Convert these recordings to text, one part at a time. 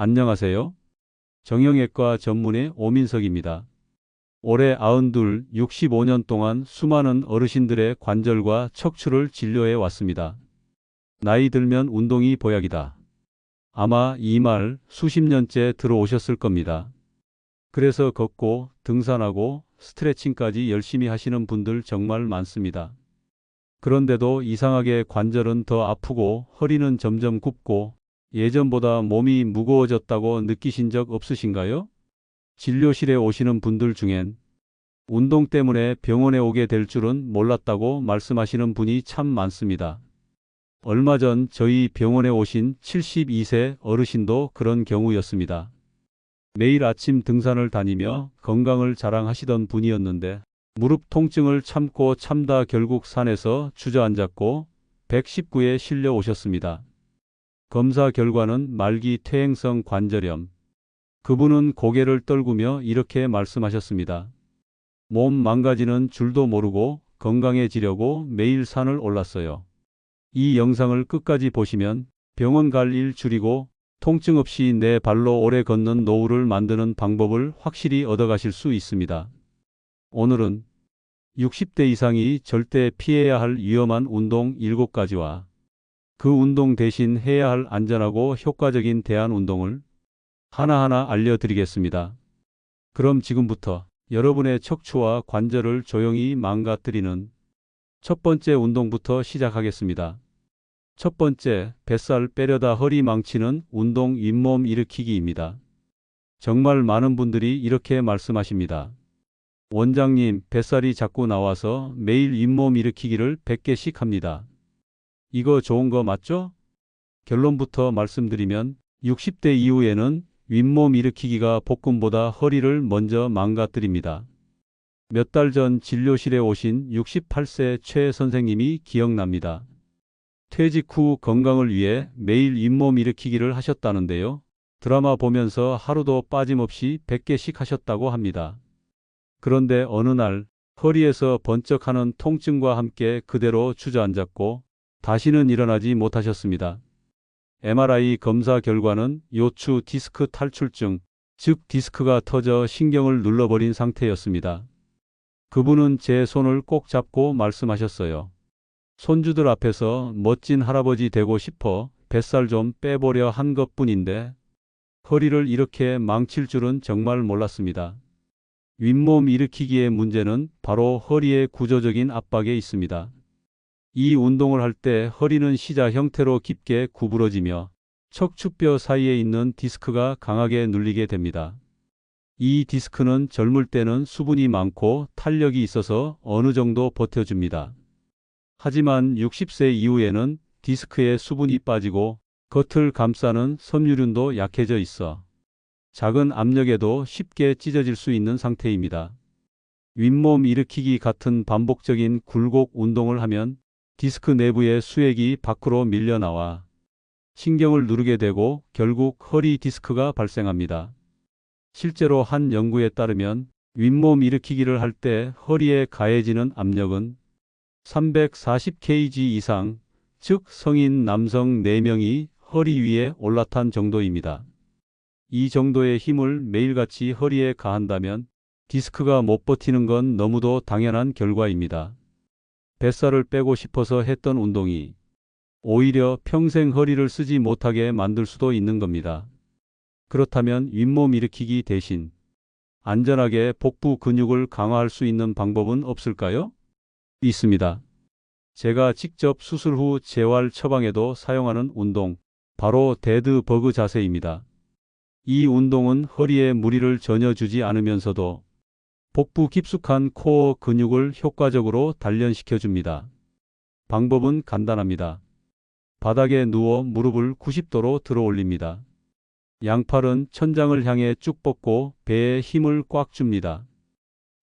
안녕하세요. 정형외과 전문의 오민석입니다. 올해 92, 65년 동안 수많은 어르신들의 관절과 척추를 진료해 왔습니다. 나이 들면 운동이 보약이다. 아마 이 말 수십 년째 들어오셨을 겁니다. 그래서 걷고 등산하고 스트레칭까지 열심히 하시는 분들 정말 많습니다. 그런데도 이상하게 관절은 더 아프고 허리는 점점 굽고 예전보다 몸이 무거워졌다고 느끼신 적 없으신가요? 진료실에 오시는 분들 중엔 운동 때문에 병원에 오게 될 줄은 몰랐다고 말씀하시는 분이 참 많습니다. 얼마 전 저희 병원에 오신 72세 어르신도 그런 경우였습니다. 매일 아침 등산을 다니며 건강을 자랑하시던 분이었는데 무릎 통증을 참고 참다 결국 산에서 주저앉았고 119에 실려 오셨습니다. 검사 결과는 말기 퇴행성 관절염. 그분은 고개를 떨구며 이렇게 말씀하셨습니다. 몸 망가지는 줄도 모르고 건강해지려고 매일 산을 올랐어요. 이 영상을 끝까지 보시면 병원 갈 일 줄이고 통증 없이 내 발로 오래 걷는 노후를 만드는 방법을 확실히 얻어가실 수 있습니다. 오늘은 60대 이상이 절대 피해야 할 위험한 운동 7가지와 그 운동 대신 해야 할 안전하고 효과적인 대안 운동을 하나하나 알려드리겠습니다. 그럼 지금부터 여러분의 척추와 관절을 조용히 망가뜨리는 첫 번째 운동부터 시작하겠습니다. 첫 번째, 뱃살 빼려다 허리 망치는 운동 윗몸 일으키기입니다. 정말 많은 분들이 이렇게 말씀하십니다. 원장님, 뱃살이 자꾸 나와서 매일 윗몸 일으키기를 100개씩 합니다. 이거 좋은 거 맞죠? 결론부터 말씀드리면 60대 이후에는 윗몸 일으키기가 복근보다 허리를 먼저 망가뜨립니다. 몇 달 전 진료실에 오신 68세 최 선생님이 기억납니다. 퇴직 후 건강을 위해 매일 윗몸 일으키기를 하셨다는데요. 드라마 보면서 하루도 빠짐없이 100개씩 하셨다고 합니다. 그런데 어느 날 허리에서 번쩍하는 통증과 함께 그대로 주저앉았고 다시는 일어나지 못하셨습니다. MRI 검사 결과는 요추 디스크 탈출증, 즉 디스크가 터져 신경을 눌러버린 상태였습니다. 그분은 제 손을 꼭 잡고 말씀하셨어요. 손주들 앞에서 멋진 할아버지 되고 싶어 뱃살 좀 빼보려 한 것 뿐인데 허리를 이렇게 망칠 줄은 정말 몰랐습니다. 윗몸 일으키기의 문제는 바로 허리의 구조적인 압박에 있습니다. 이 운동을 할 때 허리는 시자 형태로 깊게 구부러지며 척추뼈 사이에 있는 디스크가 강하게 눌리게 됩니다. 이 디스크는 젊을 때는 수분이 많고 탄력이 있어서 어느 정도 버텨줍니다. 하지만 60세 이후에는 디스크에 수분이 빠지고 겉을 감싸는 섬유륜도 약해져 있어 작은 압력에도 쉽게 찢어질 수 있는 상태입니다. 윗몸 일으키기 같은 반복적인 굴곡 운동을 하면 디스크 내부의 수액이 밖으로 밀려나와 신경을 누르게 되고 결국 허리 디스크가 발생합니다. 실제로 한 연구에 따르면 윗몸 일으키기를 할 때 허리에 가해지는 압력은 340kg 이상, 즉 성인 남성 4명이 허리 위에 올라탄 정도입니다. 이 정도의 힘을 매일같이 허리에 가한다면 디스크가 못 버티는 건 너무도 당연한 결과입니다. 뱃살을 빼고 싶어서 했던 운동이 오히려 평생 허리를 쓰지 못하게 만들 수도 있는 겁니다. 그렇다면 윗몸 일으키기 대신 안전하게 복부 근육을 강화할 수 있는 방법은 없을까요? 있습니다. 제가 직접 수술 후 재활 처방에도 사용하는 운동, 바로 데드 버그 자세입니다. 이 운동은 허리에 무리를 전혀 주지 않으면서도 복부 깊숙한 코어 근육을 효과적으로 단련시켜 줍니다. 방법은 간단합니다. 바닥에 누워 무릎을 90도로 들어 올립니다. 양팔은 천장을 향해 쭉 뻗고 배에 힘을 꽉 줍니다.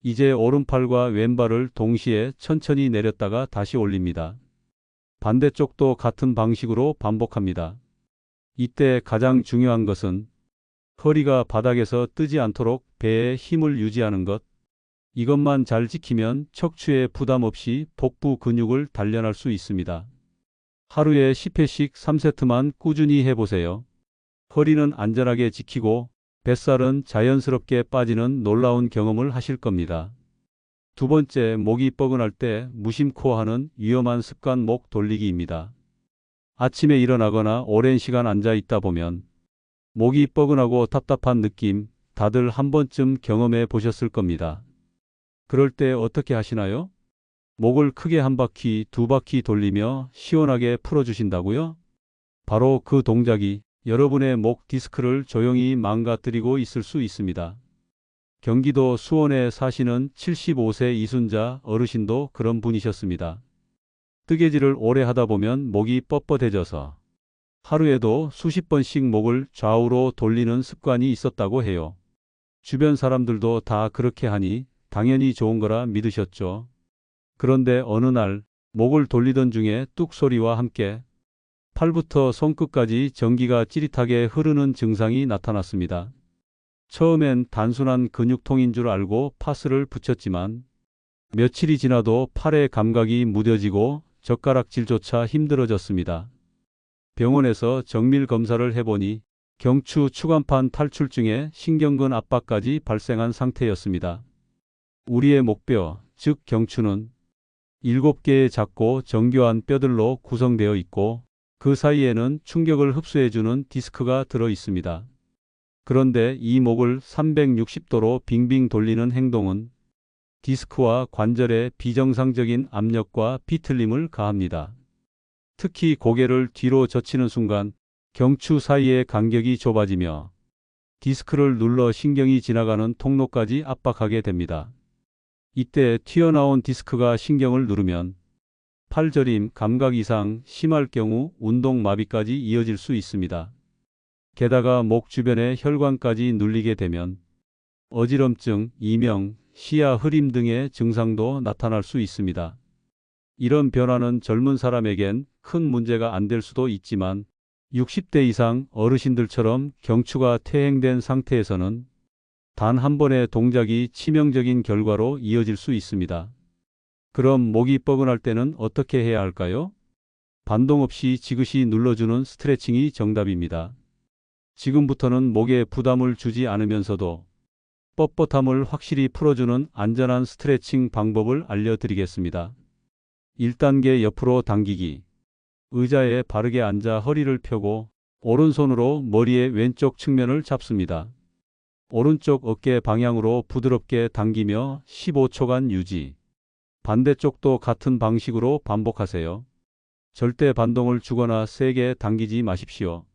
이제 오른팔과 왼발을 동시에 천천히 내렸다가 다시 올립니다. 반대쪽도 같은 방식으로 반복합니다. 이때 가장 중요한 것은 허리가 바닥에서 뜨지 않도록 배에 힘을 유지하는 것. 이것만 잘 지키면 척추에 부담 없이 복부 근육을 단련할 수 있습니다. 하루에 10회씩 3세트만 꾸준히 해보세요. 허리는 안전하게 지키고 뱃살은 자연스럽게 빠지는 놀라운 경험을 하실 겁니다. 두 번째, 목이 뻐근할 때 무심코 하는 위험한 습관 목 돌리기입니다. 아침에 일어나거나 오랜 시간 앉아 있다 보면 목이 뻐근하고 답답한 느낌 다들 한 번쯤 경험해 보셨을 겁니다. 그럴 때 어떻게 하시나요? 목을 크게 한 바퀴, 두 바퀴 돌리며 시원하게 풀어주신다고요? 바로 그 동작이 여러분의 목 디스크를 조용히 망가뜨리고 있을 수 있습니다. 경기도 수원에 사시는 75세 이순자 어르신도 그런 분이셨습니다. 뜨개질을 오래 하다 보면 목이 뻣뻣해져서 하루에도 수십 번씩 목을 좌우로 돌리는 습관이 있었다고 해요. 주변 사람들도 다 그렇게 하니 당연히 좋은 거라 믿으셨죠. 그런데 어느 날 목을 돌리던 중에 뚝 소리와 함께 팔부터 손끝까지 전기가 찌릿하게 흐르는 증상이 나타났습니다. 처음엔 단순한 근육통인 줄 알고 파스를 붙였지만 며칠이 지나도 팔의 감각이 무뎌지고 젓가락질조차 힘들어졌습니다. 병원에서 정밀 검사를 해보니 경추 추간판 탈출증에 신경근 압박까지 발생한 상태였습니다. 우리의 목뼈, 즉 경추는 7개의 작고 정교한 뼈들로 구성되어 있고 그 사이에는 충격을 흡수해주는 디스크가 들어 있습니다. 그런데 이 목을 360도로 빙빙 돌리는 행동은 디스크와 관절에 비정상적인 압력과 비틀림을 가합니다. 특히 고개를 뒤로 젖히는 순간 경추 사이의 간격이 좁아지며 디스크를 눌러 신경이 지나가는 통로까지 압박하게 됩니다. 이때 튀어나온 디스크가 신경을 누르면 팔저림, 감각 이상, 심할 경우 운동 마비까지 이어질 수 있습니다. 게다가 목 주변의 혈관까지 눌리게 되면 어지럼증, 이명, 시야 흐림 등의 증상도 나타날 수 있습니다. 이런 변화는 젊은 사람에겐 큰 문제가 안 될 수도 있지만 60대 이상 어르신들처럼 경추가 퇴행된 상태에서는 단 한 번의 동작이 치명적인 결과로 이어질 수 있습니다. 그럼 목이 뻐근할 때는 어떻게 해야 할까요? 반동 없이 지그시 눌러주는 스트레칭이 정답입니다. 지금부터는 목에 부담을 주지 않으면서도 뻣뻣함을 확실히 풀어주는 안전한 스트레칭 방법을 알려드리겠습니다. 1단계 옆으로 당기기. 의자에 바르게 앉아 허리를 펴고 오른손으로 머리의 왼쪽 측면을 잡습니다. 오른쪽 어깨 방향으로 부드럽게 당기며 15초간 유지. 반대쪽도 같은 방식으로 반복하세요. 절대 반동을 주거나 세게 당기지 마십시오.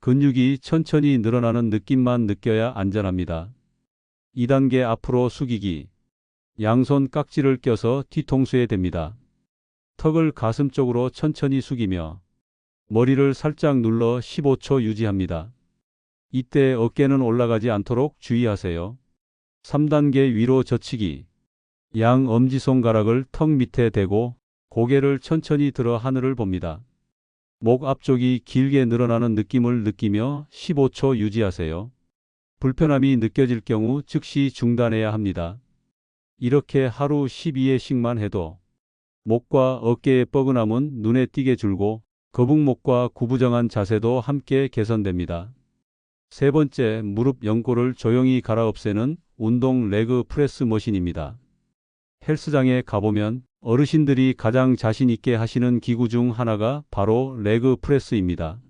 근육이 천천히 늘어나는 느낌만 느껴야 안전합니다. 2단계 앞으로 숙이기. 양손 깍지를 껴서 뒤통수에 댑니다. 턱을 가슴 쪽으로 천천히 숙이며 머리를 살짝 눌러 15초 유지합니다. 이때 어깨는 올라가지 않도록 주의하세요. 3단계 위로 젖히기. 양 엄지손가락을 턱 밑에 대고 고개를 천천히 들어 하늘을 봅니다. 목 앞쪽이 길게 늘어나는 느낌을 느끼며 15초 유지하세요. 불편함이 느껴질 경우 즉시 중단해야 합니다. 이렇게 하루 12회씩만 해도 목과 어깨의 뻐근함은 눈에 띄게 줄고 거북목과 구부정한 자세도 함께 개선됩니다. 세 번째, 무릎 연골을 조용히 갈아없애는 운동 레그 프레스 머신입니다. 헬스장에 가보면 어르신들이 가장 자신 있게 하시는 기구 중 하나가 바로 레그 프레스입니다.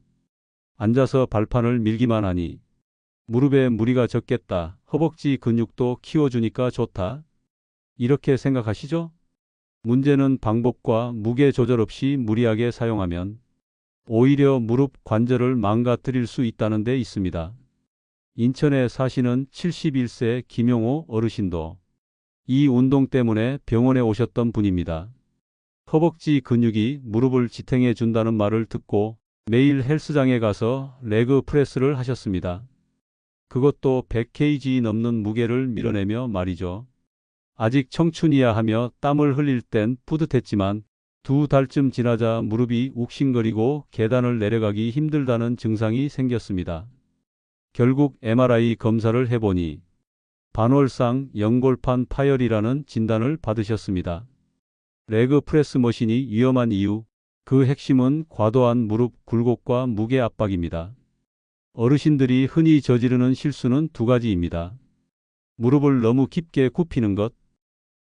앉아서 발판을 밀기만 하니 무릎에 무리가 적겠다. 허벅지 근육도 키워주니까 좋다. 이렇게 생각하시죠? 문제는 방법과 무게 조절 없이 무리하게 사용하면 오히려 무릎 관절을 망가뜨릴 수 있다는 데 있습니다. 인천에 사시는 71세 김용호 어르신도 이 운동 때문에 병원에 오셨던 분입니다. 허벅지 근육이 무릎을 지탱해 준다는 말을 듣고 매일 헬스장에 가서 레그 프레스를 하셨습니다. 그것도 100kg 넘는 무게를 밀어내며 말이죠. 아직 청춘이야 하며 땀을 흘릴 땐 뿌듯했지만 두 달쯤 지나자 무릎이 욱신거리고 계단을 내려가기 힘들다는 증상이 생겼습니다. 결국 MRI 검사를 해보니 반월상 연골판 파열이라는 진단을 받으셨습니다. 레그 프레스 머신이 위험한 이유, 그 핵심은 과도한 무릎 굴곡과 무게 압박입니다. 어르신들이 흔히 저지르는 실수는 두 가지입니다. 무릎을 너무 깊게 굽히는 것.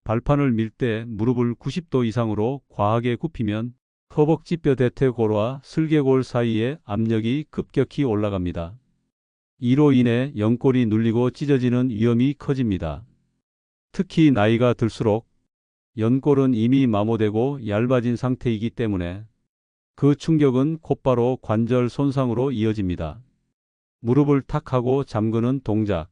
발판을 밀 때 무릎을 90도 이상으로 과하게 굽히면 허벅지뼈 대퇴골과 슬개골 사이에 압력이 급격히 올라갑니다. 이로 인해 연골이 눌리고 찢어지는 위험이 커집니다. 특히 나이가 들수록 연골은 이미 마모되고 얇아진 상태이기 때문에 그 충격은 곧바로 관절 손상으로 이어집니다. 무릎을 탁 하고 잠그는 동작.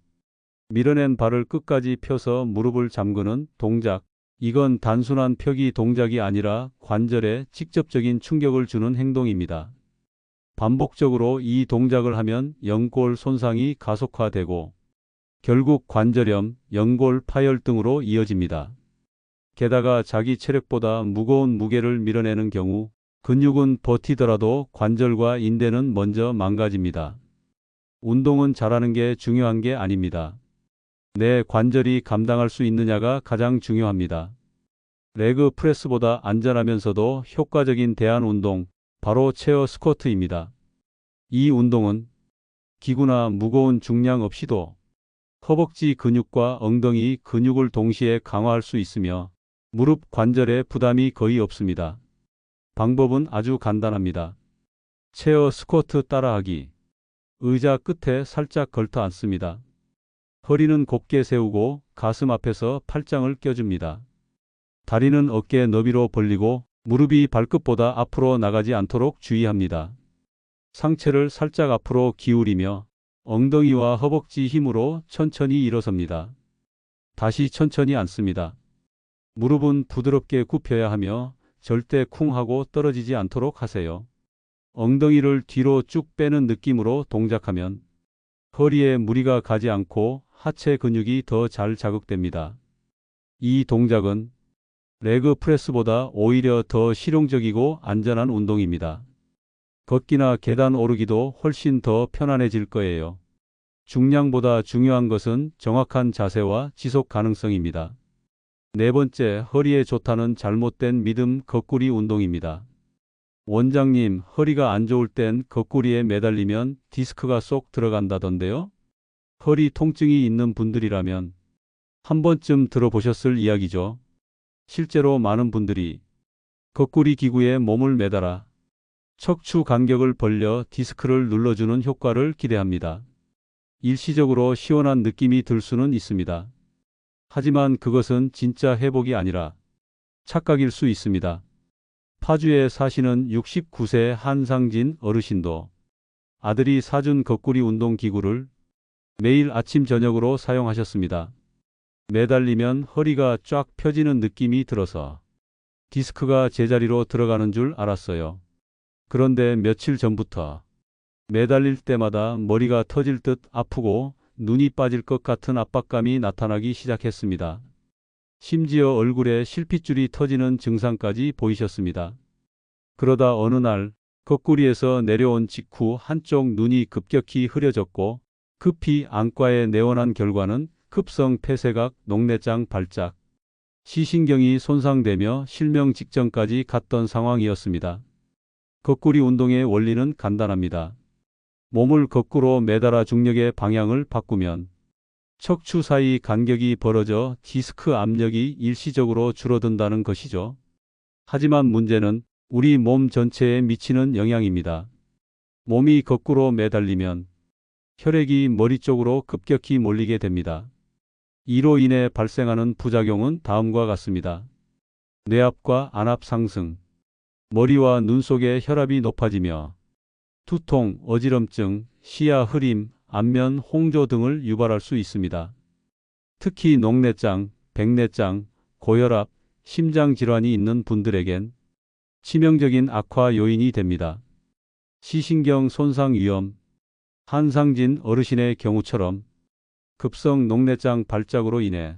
밀어낸 발을 끝까지 펴서 무릎을 잠그는 동작. 이건 단순한 펴기 동작이 아니라 관절에 직접적인 충격을 주는 행동입니다. 반복적으로 이 동작을 하면 연골 손상이 가속화되고 결국 관절염, 연골 파열 등으로 이어집니다. 게다가 자기 체력보다 무거운 무게를 밀어내는 경우 근육은 버티더라도 관절과 인대는 먼저 망가집니다. 운동은 잘하는 게 중요한 게 아닙니다. 내 관절이 감당할 수 있느냐가 가장 중요합니다. 레그 프레스보다 안전하면서도 효과적인 대안 운동, 바로 체어 스쿼트입니다. 이 운동은 기구나 무거운 중량 없이도 허벅지 근육과 엉덩이 근육을 동시에 강화할 수 있으며 무릎 관절에 부담이 거의 없습니다. 방법은 아주 간단합니다. 체어 스쿼트 따라하기. 의자 끝에 살짝 걸터 앉습니다. 허리는 곱게 세우고 가슴 앞에서 팔짱을 껴줍니다. 다리는 어깨 너비로 벌리고 무릎이 발끝보다 앞으로 나가지 않도록 주의합니다. 상체를 살짝 앞으로 기울이며 엉덩이와 허벅지 힘으로 천천히 일어섭니다. 다시 천천히 앉습니다. 무릎은 부드럽게 굽혀야 하며 절대 쿵 하고 떨어지지 않도록 하세요. 엉덩이를 뒤로 쭉 빼는 느낌으로 동작하면 허리에 무리가 가지 않고 하체 근육이 더 잘 자극됩니다. 이 동작은 레그 프레스보다 오히려 더 실용적이고 안전한 운동입니다. 걷기나 계단 오르기도 훨씬 더 편안해질 거예요. 중량보다 중요한 것은 정확한 자세와 지속 가능성입니다. 네 번째, 허리에 좋다는 잘못된 믿음 거꾸리 운동입니다. 원장님, 허리가 안 좋을 땐 거꾸리에 매달리면 디스크가 쏙 들어간다던데요? 허리 통증이 있는 분들이라면 한 번쯤 들어보셨을 이야기죠. 실제로 많은 분들이 거꾸리 기구에 몸을 매달아 척추 간격을 벌려 디스크를 눌러주는 효과를 기대합니다. 일시적으로 시원한 느낌이 들 수는 있습니다. 하지만 그것은 진짜 회복이 아니라 착각일 수 있습니다. 파주에 사시는 69세 한상진 어르신도 아들이 사준 거꾸리 운동 기구를 매일 아침 저녁으로 사용하셨습니다. 매달리면 허리가 쫙 펴지는 느낌이 들어서 디스크가 제자리로 들어가는 줄 알았어요. 그런데 며칠 전부터 매달릴 때마다 머리가 터질 듯 아프고 눈이 빠질 것 같은 압박감이 나타나기 시작했습니다. 심지어 얼굴에 실핏줄이 터지는 증상까지 보이셨습니다. 그러다 어느 날 거꾸리에서 내려온 직후 한쪽 눈이 급격히 흐려졌고 급히 안과에 내원한 결과는 급성 폐쇄각, 녹내장 발작, 시신경이 손상되며 실명 직전까지 갔던 상황이었습니다. 거꾸리 운동의 원리는 간단합니다. 몸을 거꾸로 매달아 중력의 방향을 바꾸면 척추 사이 간격이 벌어져 디스크 압력이 일시적으로 줄어든다는 것이죠. 하지만 문제는 우리 몸 전체에 미치는 영향입니다. 몸이 거꾸로 매달리면 혈액이 머리 쪽으로 급격히 몰리게 됩니다. 이로 인해 발생하는 부작용은 다음과 같습니다. 뇌압과 안압 상승, 머리와 눈 속의 혈압이 높아지며 두통, 어지럼증, 시야 흐림, 안면 홍조 등을 유발할 수 있습니다. 특히 녹내장, 백내장, 고혈압, 심장 질환이 있는 분들에겐 치명적인 악화 요인이 됩니다. 시신경 손상 위험, 한상진 어르신의 경우처럼 급성 녹내장 발작으로 인해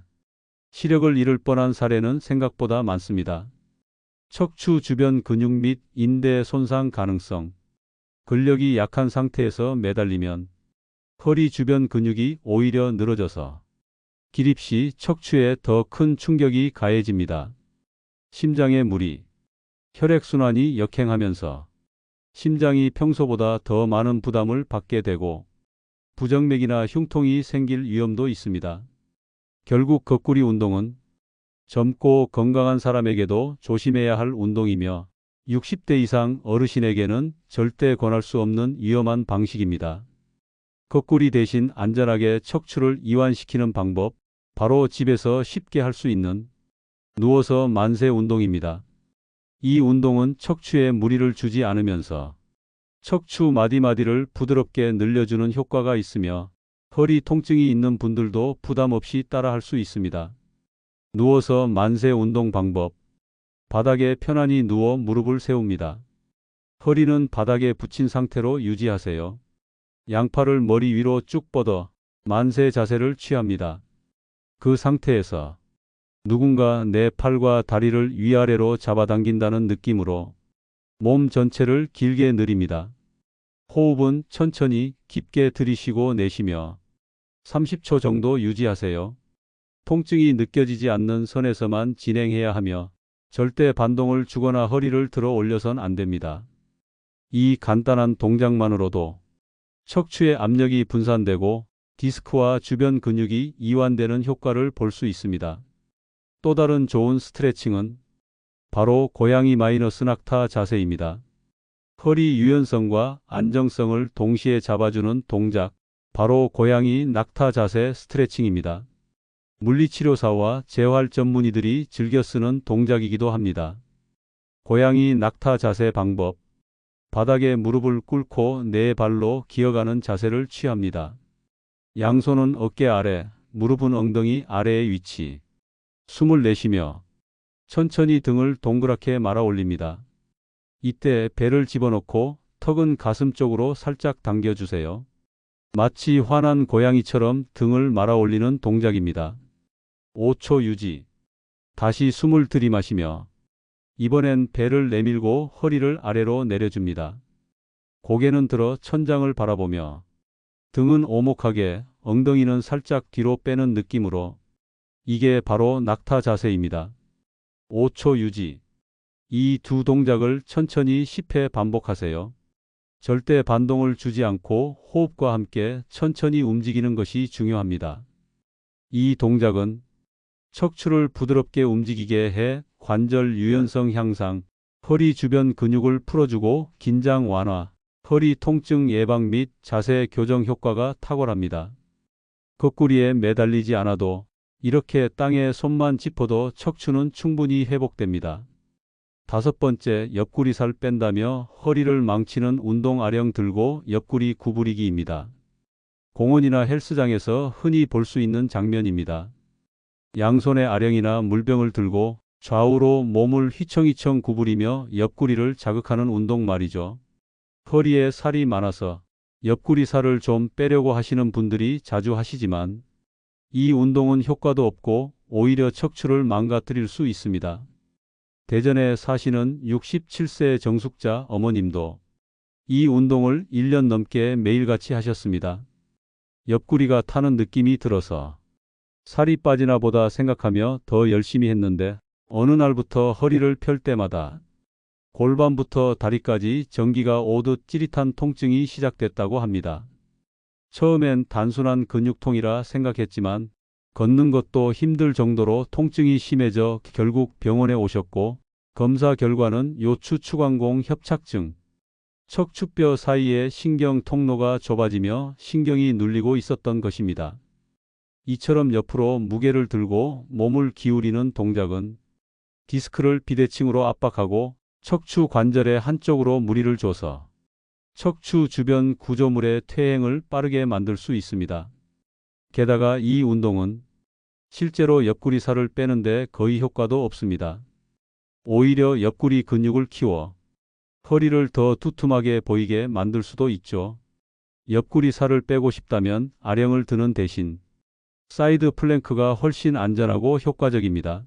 시력을 잃을 뻔한 사례는 생각보다 많습니다. 척추 주변 근육 및 인대 손상 가능성, 근력이 약한 상태에서 매달리면 허리 주변 근육이 오히려 늘어져서 기립 시 척추에 더 큰 충격이 가해집니다. 심장의 무리, 혈액순환이 역행하면서 심장이 평소보다 더 많은 부담을 받게 되고 부정맥이나 흉통이 생길 위험도 있습니다. 결국 거꾸리 운동은 젊고 건강한 사람에게도 조심해야 할 운동이며 60대 이상 어르신에게는 절대 권할 수 없는 위험한 방식입니다. 거꾸리 대신 안전하게 척추를 이완시키는 방법, 바로 집에서 쉽게 할 수 있는 누워서 만세 운동입니다. 이 운동은 척추에 무리를 주지 않으면서 척추 마디마디를 부드럽게 늘려주는 효과가 있으며 허리 통증이 있는 분들도 부담 없이 따라 할 수 있습니다. 누워서 만세 운동 방법. 바닥에 편안히 누워 무릎을 세웁니다. 허리는 바닥에 붙인 상태로 유지하세요. 양팔을 머리 위로 쭉 뻗어 만세 자세를 취합니다. 그 상태에서 누군가 내 팔과 다리를 위아래로 잡아당긴다는 느낌으로 몸 전체를 길게 느립니다. 호흡은 천천히 깊게 들이쉬고 내쉬며 30초 정도 유지하세요. 통증이 느껴지지 않는 선에서만 진행해야 하며 절대 반동을 주거나 허리를 들어 올려선 안 됩니다. 이 간단한 동작만으로도 척추의 압력이 분산되고 디스크와 주변 근육이 이완되는 효과를 볼 수 있습니다. 또 다른 좋은 스트레칭은 바로 고양이 마이너스 낙타 자세입니다. 허리 유연성과 안정성을 동시에 잡아주는 동작, 바로 고양이 낙타 자세 스트레칭입니다. 물리치료사와 재활 전문의들이 즐겨 쓰는 동작이기도 합니다. 고양이 낙타 자세 방법. 바닥에 무릎을 꿇고 네 발로 기어가는 자세를 취합니다. 양손은 어깨 아래, 무릎은 엉덩이 아래의 위치. 숨을 내쉬며 천천히 등을 동그랗게 말아 올립니다. 이때 배를 집어넣고 턱은 가슴 쪽으로 살짝 당겨주세요. 마치 화난 고양이처럼 등을 말아 올리는 동작입니다. 5초 유지. 다시 숨을 들이마시며 이번엔 배를 내밀고 허리를 아래로 내려줍니다. 고개는 들어 천장을 바라보며 등은 오목하게 엉덩이는 살짝 뒤로 빼는 느낌으로 이게 바로 낙타 자세입니다. 5초 유지. 이 두 동작을 천천히 10회 반복하세요. 절대 반동을 주지 않고 호흡과 함께 천천히 움직이는 것이 중요합니다. 이 동작은 척추를 부드럽게 움직이게 해 관절 유연성 향상, 허리 주변 근육을 풀어주고 긴장 완화, 허리 통증 예방 및 자세 교정 효과가 탁월합니다. 거꾸리에 매달리지 않아도 이렇게 땅에 손만 짚어도 척추는 충분히 회복됩니다. 다섯 번째, 옆구리 살 뺀다며 허리를 망치는 운동 아령 들고 옆구리 구부리기입니다. 공원이나 헬스장에서 흔히 볼 수 있는 장면입니다. 양손에 아령이나 물병을 들고 좌우로 몸을 휘청휘청 구부리며 옆구리를 자극하는 운동 말이죠. 허리에 살이 많아서 옆구리 살을 좀 빼려고 하시는 분들이 자주 하시지만 이 운동은 효과도 없고 오히려 척추를 망가뜨릴 수 있습니다. 대전에 사시는 67세 정숙자 어머님도 이 운동을 1년 넘게 매일같이 하셨습니다. 옆구리가 타는 느낌이 들어서 살이 빠지나 보다 생각하며 더 열심히 했는데 어느 날부터 허리를 펼 때마다 골반부터 다리까지 전기가 오듯 찌릿한 통증이 시작됐다고 합니다. 처음엔 단순한 근육통이라 생각했지만 걷는 것도 힘들 정도로 통증이 심해져 결국 병원에 오셨고 검사 결과는 요추 추광공 협착증, 척추뼈 사이의 신경 통로가 좁아지며 신경이 눌리고 있었던 것입니다. 이처럼 옆으로 무게를 들고 몸을 기울이는 동작은 디스크를 비대칭으로 압박하고 척추 관절의 한쪽으로 무리를 줘서 척추 주변 구조물의 퇴행을 빠르게 만들 수 있습니다. 게다가 이 운동은 실제로 옆구리 살을 빼는데 거의 효과도 없습니다. 오히려 옆구리 근육을 키워 허리를 더 두툼하게 보이게 만들 수도 있죠. 옆구리 살을 빼고 싶다면 아령을 드는 대신 사이드 플랭크가 훨씬 안전하고 효과적입니다.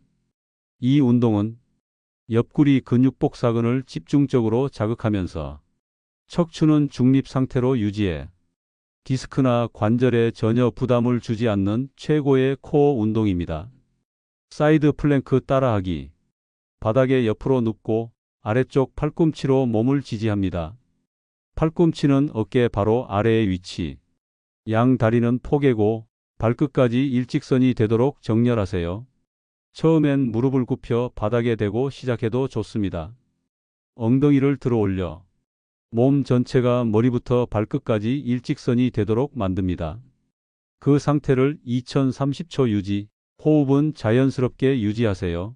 이 운동은 옆구리 근육 복사근을 집중적으로 자극하면서 척추는 중립 상태로 유지해 디스크나 관절에 전혀 부담을 주지 않는 최고의 코어 운동입니다. 사이드 플랭크 따라하기. 바닥에 옆으로 눕고 아래쪽 팔꿈치로 몸을 지지합니다. 팔꿈치는 어깨 바로 아래의 위치. 양 다리는 포개고 발끝까지 일직선이 되도록 정렬하세요. 처음엔 무릎을 굽혀 바닥에 대고 시작해도 좋습니다. 엉덩이를 들어 올려 몸 전체가 머리부터 발끝까지 일직선이 되도록 만듭니다. 그 상태를 2030초 유지, 호흡은 자연스럽게 유지하세요.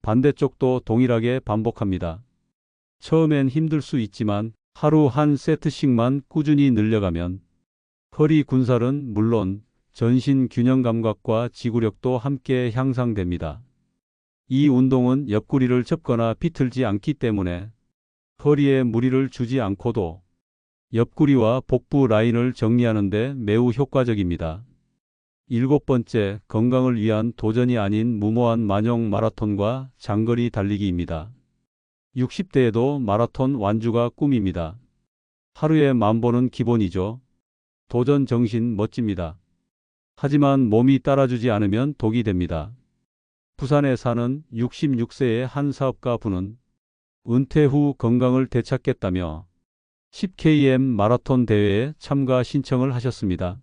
반대쪽도 동일하게 반복합니다. 처음엔 힘들 수 있지만 하루 한 세트씩만 꾸준히 늘려가면 허리 군살은 물론 전신 균형 감각과 지구력도 함께 향상됩니다. 이 운동은 옆구리를 접거나 비틀지 않기 때문에 허리에 무리를 주지 않고도 옆구리와 복부 라인을 정리하는 데 매우 효과적입니다. 일곱 번째, 건강을 위한 도전이 아닌 무모한 만용 마라톤과 장거리 달리기입니다. 60대에도 마라톤 완주가 꿈입니다. 하루에 만 보는 기본이죠. 도전 정신 멋집니다. 하지만 몸이 따라주지 않으면 독이 됩니다. 부산에 사는 66세의 한 사업가 분은 은퇴 후 건강을 되찾겠다며 10km 마라톤 대회에 참가 신청을 하셨습니다.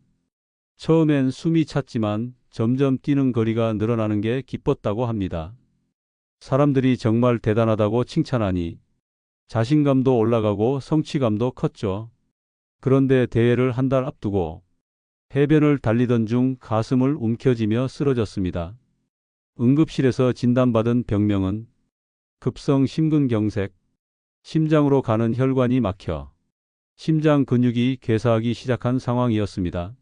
처음엔 숨이 찼지만 점점 뛰는 거리가 늘어나는 게 기뻤다고 합니다. 사람들이 정말 대단하다고 칭찬하니 자신감도 올라가고 성취감도 컸죠. 그런데 대회를 한 달 앞두고 해변을 달리던 중 가슴을 움켜쥐며 쓰러졌습니다. 응급실에서 진단받은 병명은 급성 심근경색, 심장으로 가는 혈관이 막혀 심장 근육이 괴사하기 시작한 상황이었습니다.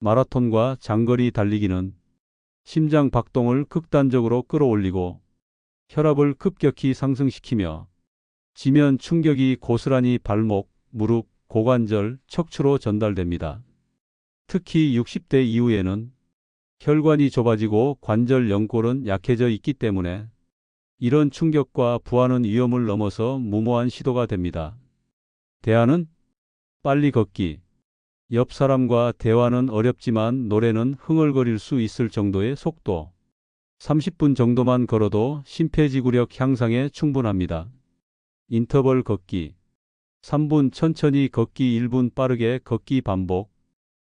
마라톤과 장거리 달리기는 심장 박동을 극단적으로 끌어올리고 혈압을 급격히 상승시키며 지면 충격이 고스란히 발목, 무릎, 고관절, 척추로 전달됩니다. 특히 60대 이후에는 혈관이 좁아지고 관절 연골은 약해져 있기 때문에 이런 충격과 부하는 위험을 넘어서 무모한 시도가 됩니다. 대안은 빨리 걷기. 옆 사람과 대화는 어렵지만 노래는 흥얼거릴 수 있을 정도의 속도. 30분 정도만 걸어도 심폐지구력 향상에 충분합니다. 인터벌 걷기. 3분 천천히 걷기 1분 빠르게 걷기 반복.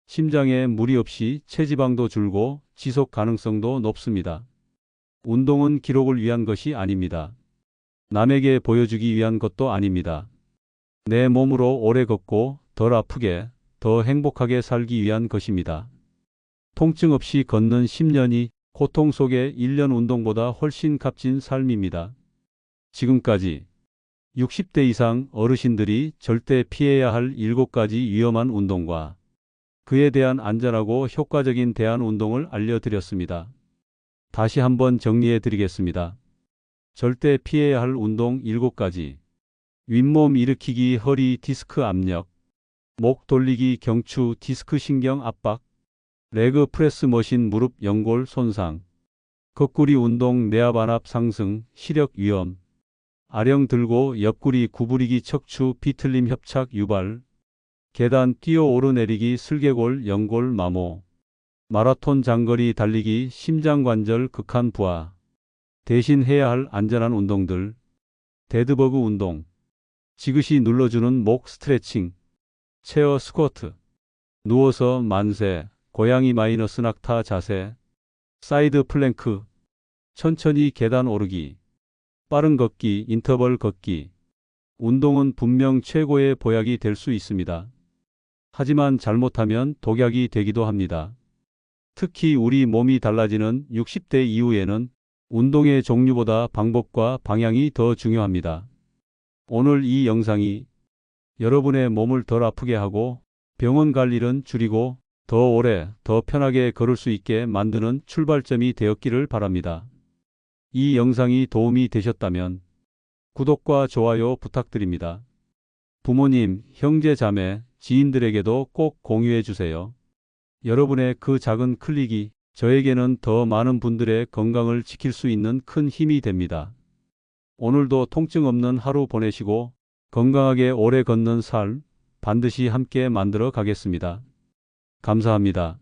심장에 무리 없이 체지방도 줄고 지속 가능성도 높습니다. 운동은 기록을 위한 것이 아닙니다. 남에게 보여주기 위한 것도 아닙니다. 내 몸으로 오래 걷고 덜 아프게 더 행복하게 살기 위한 것입니다. 통증 없이 걷는 10년이 고통 속의 1년 운동보다 훨씬 값진 삶입니다. 지금까지 60대 이상 어르신들이 절대 피해야 할 7가지 위험한 운동과 그에 대한 안전하고 효과적인 대안 운동을 알려드렸습니다. 다시 한번 정리해 드리겠습니다. 절대 피해야 할 운동 7가지. 윗몸 일으키기 허리 디스크 압력. 목 돌리기 경추 디스크 신경 압박. 레그 프레스 머신 무릎 연골 손상. 거꾸리 운동 내압 안압 상승 시력 위험. 아령 들고 옆구리 구부리기 척추 비틀림 협착 유발. 계단 뛰어 오르내리기 슬개골 연골 마모. 마라톤 장거리 달리기 심장관절 극한 부하. 대신 해야 할 안전한 운동들. 데드버그 운동. 지그시 눌러주는 목 스트레칭. 체어 스쿼트. 누워서 만세. 고양이 마이너스 낙타 자세. 사이드 플랭크. 천천히 계단 오르기. 빠른 걷기, 인터벌 걷기. 운동은 분명 최고의 보약이 될 수 있습니다. 하지만 잘못하면 독약이 되기도 합니다. 특히 우리 몸이 달라지는 60대 이후에는 운동의 종류보다 방법과 방향이 더 중요합니다. 오늘 이 영상이 여러분의 몸을 덜 아프게 하고 병원 갈 일은 줄이고 더 오래, 더 편하게 걸을 수 있게 만드는 출발점이 되었기를 바랍니다. 이 영상이 도움이 되셨다면 구독과 좋아요 부탁드립니다. 부모님, 형제, 자매, 지인들에게도 꼭 공유해 주세요. 여러분의 그 작은 클릭이 저에게는 더 많은 분들의 건강을 지킬 수 있는 큰 힘이 됩니다. 오늘도 통증 없는 하루 보내시고 건강하게 오래 걷는 삶 반드시 함께 만들어 가겠습니다. 감사합니다.